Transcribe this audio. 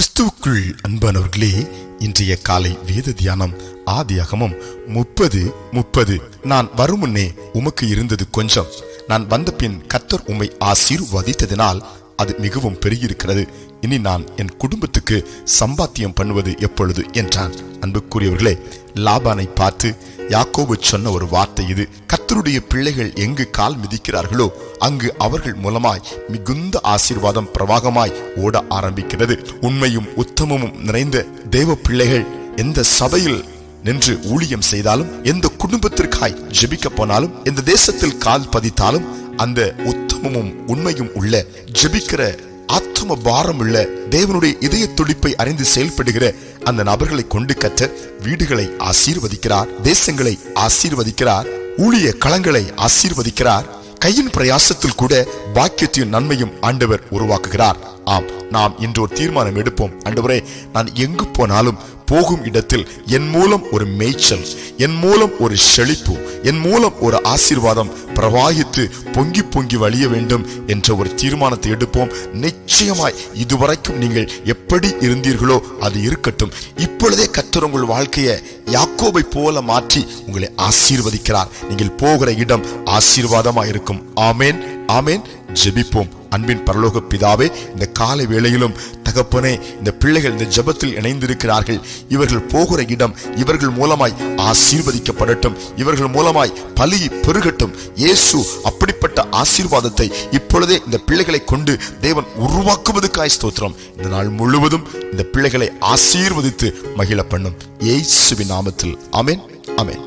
கிறிஸ்துவுக்குள் அன்பானவர்களே இன்றைய காலை வேத தியானம் ஆதியாகமம் முப்பது முப்பது. நான் வரும் முன்னே உமக்கு இருந்தது கொஞ்சம். நான் வந்த பின் கத்தர் உம்மை ஆசீர்வதித்ததினால் அது மிகவும் பெருகியிருக்கிறது. இனி நான் என் குடும்பத்துக்கு சம்பாத்தியம் பண்ணுவது எப்பொழுது? என்றான் அன்புக்குரியவர்களே லாபானை பார்த்து யாக்கோபு சொன்ன ஒரு வார்த்தை இது. கத்தருடைய பிள்ளைகள் எங்கு கால் மிதிக்கிறார்களோ அங்கு அவர்கள் மூலமாய் மிகுந்த ஆசீர்வாதம் பிரவாகமாய் ஓட ஆரம்பிக்கிறது. உண்மையும் உத்தமமும் நிறைந்த தேவ பிள்ளைகள் எந்த சபையில் நின்று ஊழியம் செய்தாலும் எந்த குடும்பத்திற்காய் ஜெபிக்க போனாலும் எந்த தேசத்தில் கால் பதித்தாலும் அந்த உத்தமமும் உண்மையும் உள்ள ஜெபிக்கிற ஆத்தும பாரம் உள்ள தேவனுடைய இதய துடிப்பை அறிந்து செயல்படுகிற அந்த நபர்களை கொண்டு கற்ற வீடுகளை ஆசீர்வதிக்கிறார் தேசங்களை ஆசீர்வதிக்கிறார் ஊழிய களங்களை ஆசீர்வதிக்கிறார். கையின் பிரயாசத்தில் கூட பாக்கியத்தையும் நன்மையும் ஆண்டவர் உருவாக்குகிறார். ஆம் நாம் இன்று ஒரு தீர்மானம் எடுப்போம். அன்றுவரே நான் எங்கு போனாலும் போகும் இடத்தில் என் மூலம் ஒரு மேய்ச்சல் என் மூலம் ஒரு செழிப்பு என் மூலம் ஒரு ஆசீர்வாதம் பிரவாகித்து பொங்கி பொங்கி வழிய வேண்டும் என்ற ஒரு தீர்மானத்தை எடுப்போம். நிச்சயமாய் இதுவரைக்கும் நீங்கள் எப்படி இருந்தீர்களோ அது இருக்கட்டும். இப்பொழுதே கத்தர் உங்கள் வாழ்க்கையை யாக்கோபை போல மாற்றி உங்களை ஆசீர்வதிக்கிறார். நீங்கள் போகிற இடம் ஆசீர்வாதமா இருக்கும் ஆமேன் ஆமேன். ஜெபிப்போம். அன்பின் பரலோக பிதாவே இந்த காலை வேளையிலும் தகப்பனே இந்த பிள்ளைகள் இந்த ஜெபத்தில் இணைந்திருக்கிறார்கள். இவர்கள் போகிற இடம் இவர்கள் மூலமாய் ஆசீர்வதிக்கப்படட்டும். இவர்கள் மூலமாய் பலி பெருகட்டும். இயேசு அப்படிப்பட்ட ஆசீர்வாதத்தை இப்பொழுதே இந்த பிள்ளைகளை கொண்டு தேவன் உருவாக்குவதுக்காய் ஸ்தோத்திரம். இந்த நாள் முழுவதும் இந்த பிள்ளைகளை ஆசீர்வதித்து மகிழ பண்ணும் இயேசுவின் நாமத்தில். அமேன் அமேன்